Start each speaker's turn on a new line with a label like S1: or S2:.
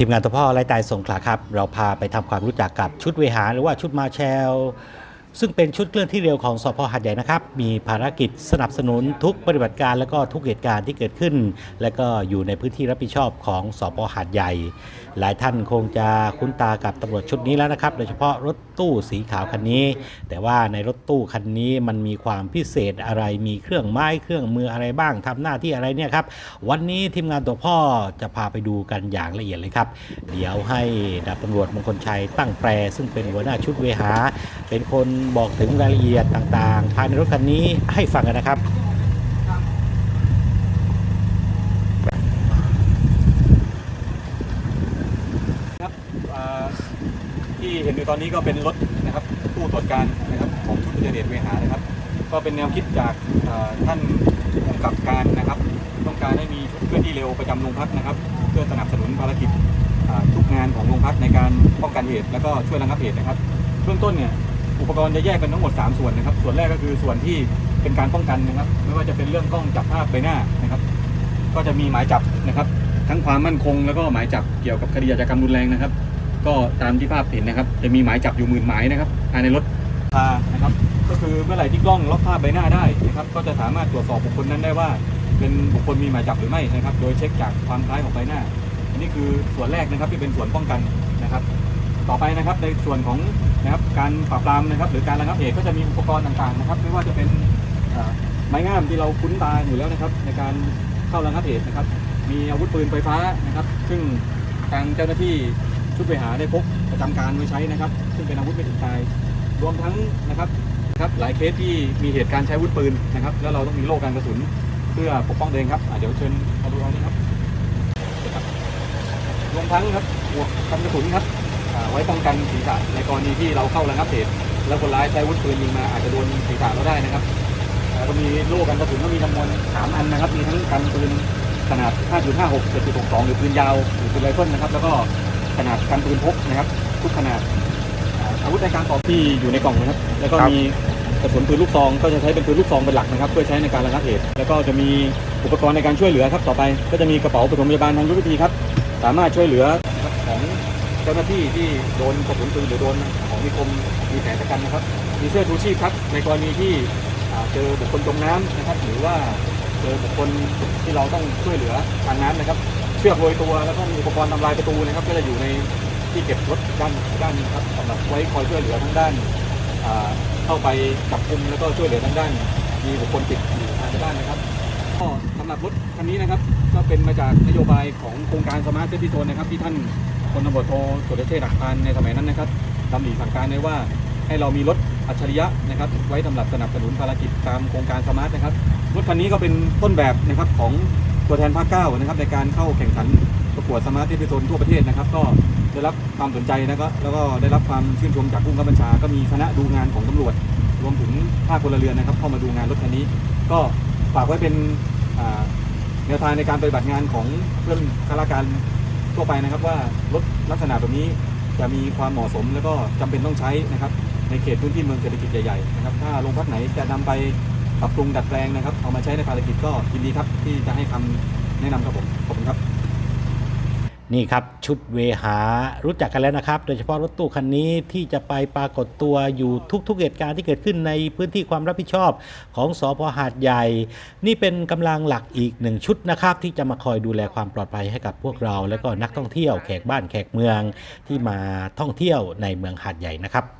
S1: ทีมงานตัวพ่อไร้ตายสงขลาครับ เราพาไปทำความรู้จักกับชุดเวหาหรือว่าชุดมาแชล ซึ่งเป็นชุดเคลื่อนที่เร็วของสพหัดใหญ่นะครับ มีภารกิจสนับสนุนทุกปฏิบัติการและก็ทุกเหตุการณ์ที่เกิดขึ้น และก็อยู่ในพื้นที่รับผิดชอบของสพหัดใหญ่ หลายท่านคงจะคุ้นตากับตำรวจชุดนี้แล้วนะครับ โดยเฉพาะรถตู้สีขาวคันนี้ แต่ว่าในรถตู้คันนี้มันมีความพิเศษอะไร มีเครื่องไม้เครื่องมืออะไรบ้างทำหน้าที่อะไรเนี่ยครับ วันนี้ทีมงานตัวพ่อจะพาไปดูกันอย่างละเอียดเลยครับ เดี๋ยวให้ดาบตำรวจมงคลชัยตั้งแปร ซึ่งเป็นหัวหน้าชุดเวหา เป็นคนบอกถึงรายละเอียดต่างๆ ภายในรถคันนี้ให้ฟังกันนะครับ
S2: ครับอ่าที่เห็นอยู่ตอนนี้ก็เป็นรถนะครับตู้ตรวจการนะครับของชุดพิเศษเวหานะครับ ก็เป็นแนวคิดจากอ่าท่านผู้กำกับการนะครับ ต้องการให้มีชุดเคลื่อนที่เร็วประจำโรงพักนะครับ เพื่อสนับสนุนภารกิจอ่าทุกงานของโรงพักในการป้องกันเหตุ แล้วก็ช่วยระงับเหตุนะครับ เบื้องต้นเนี่ย อุปกรณ์จะแยกเป็นทั้งหมด 3 ส่วนนะครับ ส่วนแรกก็คือส่วนที่เป็นการป้องกันนะครับ ไม่ว่าจะเป็นเรื่องกล้องจับภาพใบหน้านะครับ ก็จะมีหมายจับนะครับ ทั้งความมั่นคงแล้วก็หมายจับเกี่ยวกับคดีอาชญากรรมรุนแรงนะครับ ก็ตามที่ภาพเห็นนะครับ จะมีหมายจับอยู่หมื่นหมายนะครับภายในรถพานะครับ ก็คือเมื่อไหร่ที่กล้องล็อกภาพใบหน้าได้นะครับ ก็จะสามารถตรวจสอบบุคคลนั้นได้ว่า เป็นบุคคลมีหมายจับหรือไม่นะครับ โดยเช็คจากความคล้ายของใบหน้า อันนี้คือส่วนแรกนะครับที่เป็นส่วนป้องกันนะครับ ต่อไปนะครับในส่วนของนะครับการปราบปรามนะครับ หรือการระงับเหตุก็จะมีอุปกรณ์ต่างๆนะครับไม่ว่าจะเป็นไม้งามที่เราคุ้นตาอยู่แล้วนะครับ ในการเข้าระงับเหตุนะครับ มีอาวุธปืนไฟฟ้านะครับ ซึ่งทางเจ้าหน้าที่ชุดไปหาได้พกประจำการไว้ใช้นะครับ ซึ่งเป็นอาวุธไม่ถึงตาย รวมทั้งนะครับครับหลายเคสที่มีเหตุการณ์ใช้อาวุธปืนนะครับ แล้วเราต้องมีโล่กันกระสุน เพื่อปกป้องตัวเองครับเดี๋ยวเชิญมาดูเอานี่ครับนะครับรวมทั้งครับหมวกกันกระสุนครับ ไว้ป้องกันศีรษะในกรณีที่เราเข้าระงับเหตุแล้วคนร้ายใช้อาวุธปืนยิงมาอาจจะโดนศีรษะเราได้นะครับก็มีโล่กันกระสุนก็มีจำนวนสามอันนะครับ มีทั้งกันปืนขนาด 5.56 7.62 หรือปืนยาว หรือปืนไรเฟิลนะครับ แล้วก็ขนาดกันปืนพกนะครับ ทุกขนาดอาวุธในการต่อที่อยู่ในกล่องนะครับ แล้วก็มีกระสุนปืนลูกซองก็จะใช้เป็นปืนลูกซองเป็นหลักนะครับ เพื่อใช้ในการระงับเหตุ แล้วก็จะมีอุปกรณ์ในการช่วยเหลือครับ ต่อไป ก็จะมีกระเป๋าปฐมพยาบาลทางยุทธวิธีครับ สามารถช่วยเหลือ จ้าหน้าที่ที่โดนกระสุนปืนหรือโดนของมีคมมีแผลชะกันนะครับ มีเสื้อชูชีพครับ ในกรณีที่เจอบุคคลจมน้ำนะครับ หรือว่าเจอบุคคลที่เราต้องช่วยเหลือทางน้ำนะครับ เชือกโรยตัวแล้วก็มีอุปกรณ์ทำลายประตูนะครับ ก็จะอยู่ในที่เก็บรถด้านด้านนี้ครับสำหรับไว้คอยช่วยเหลือทั้งด้านเข้าไปจับกุมแล้วก็ช่วยเหลือทั้งด้าน มีบุคคลติดอยู่ทางด้านนะครับก็สำหรับรถคันนี้นะครับ ก็เป็นมาจากนโยบายของโครงการสมาร์ทเซฟตี้โซนนะครับที่ท่านพลตำรวจโทสุรเชษฐ์หักพานในสมัยนั้นนะครับดำริสั่งการไว้ว่าให้เรามีรถอัจฉริยะนะครับไว้สำหรับสนับสนุนภารกิจตามโครงการสมาร์ทนะครับรถคันนี้ก็เป็นต้นแบบนะครับของตัวแทนภาคเก้านะครับในการเข้าแข่งขันประกวดสมาร์ทเทปโซนทั่วประเทศนะครับ ก็ได้รับความสนใจแล้วก็แล้วก็ได้รับความชื่นชมจากผู้บังคับบัญชา ก็มีคณะดูงานของตำรวจ รวมถึงภาคพลเรือนนะครับ เข้ามาดูงานรถคันนี้ ก็ฝากไว้เป็น แนวทางในการปฏิบัติงานของเพื่อนข้าราชการทั่วไปนะครับ ว่ารถลักษณะแบบนี้จะมีความเหมาะสมแล้วก็จำเป็นต้องใช้นะครับ ในเขตพื้นที่เมืองเศรษฐกิจใหญ่ๆนะครับถ้าโรงพักไหนจะนำไปปรับปรุงดัดแปลงนะครับเอามาใช้ในภารกิจก็ยินดีครับที่จะให้คำแนะนำครับผมขอบคุณครับ
S1: นี่ครับชุดเวหารู้จักกันแล้วนะครับ โดยเฉพาะรถตู้คันนี้ที่จะไปปรากฏตัวอยู่ทุกๆเหตุการณ์ที่เกิดขึ้นในพื้นที่ความรับผิดชอบของสพหาดใหญ่ นี่เป็นกำลังหลักอีกหนึ่งชุดนะครับ ที่จะมาคอยดูแลความปลอดภัยให้กับพวกเรา และก็นักท่องเที่ยวแขกบ้านแขกเมืองที่มาท่องเที่ยวในเมืองหาดใหญ่นะครับ